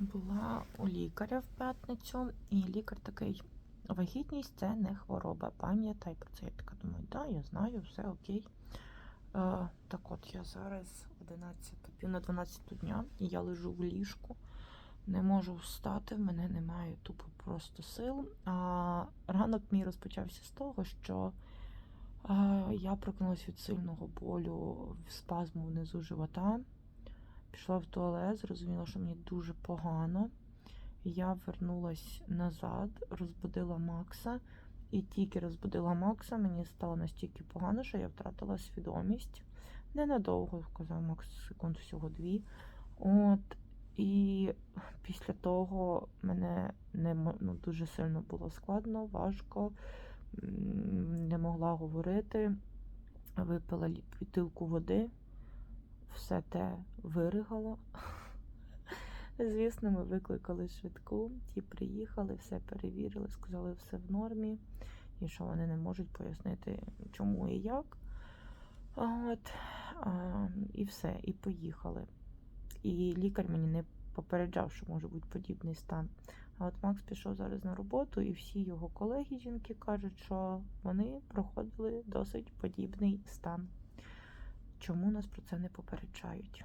Була у лікаря в п'ятницю, і лікар такий: вагітність це не хвороба. Пам'ятай про це. Я така думаю, да, я знаю, все окей. Е, так от я зараз 11, пів на 12 дня, і я лежу в ліжку, не можу встати, в мене немає тупо просто сил. А ранок мій розпочався з того, що е, я прокинулась від сильного болю в спазму внизу живота. Пішла в туалет, зрозуміла, що мені дуже погано. Я вернулась назад, розбудила Макса, і тільки розбудила Макса, мені стало настільки погано, що я втратила свідомість. Ненадовго, сказав Макс, секунд всього дві. От, і після того мене не, ну, дуже сильно було складно, важко, не могла говорити. Випила бутилку води, все те виригало. Звісно, ми викликали швидку, ті приїхали, все перевірили, сказали, все в нормі, і що вони не можуть пояснити, чому і як. От, а, і все, і поїхали. І лікар мені не попереджав, що може бути подібний стан. А от Макс пішов зараз на роботу, і всі його колеги жінки кажуть, що вони проходили досить подібний стан. Чому нас про це не попереджають?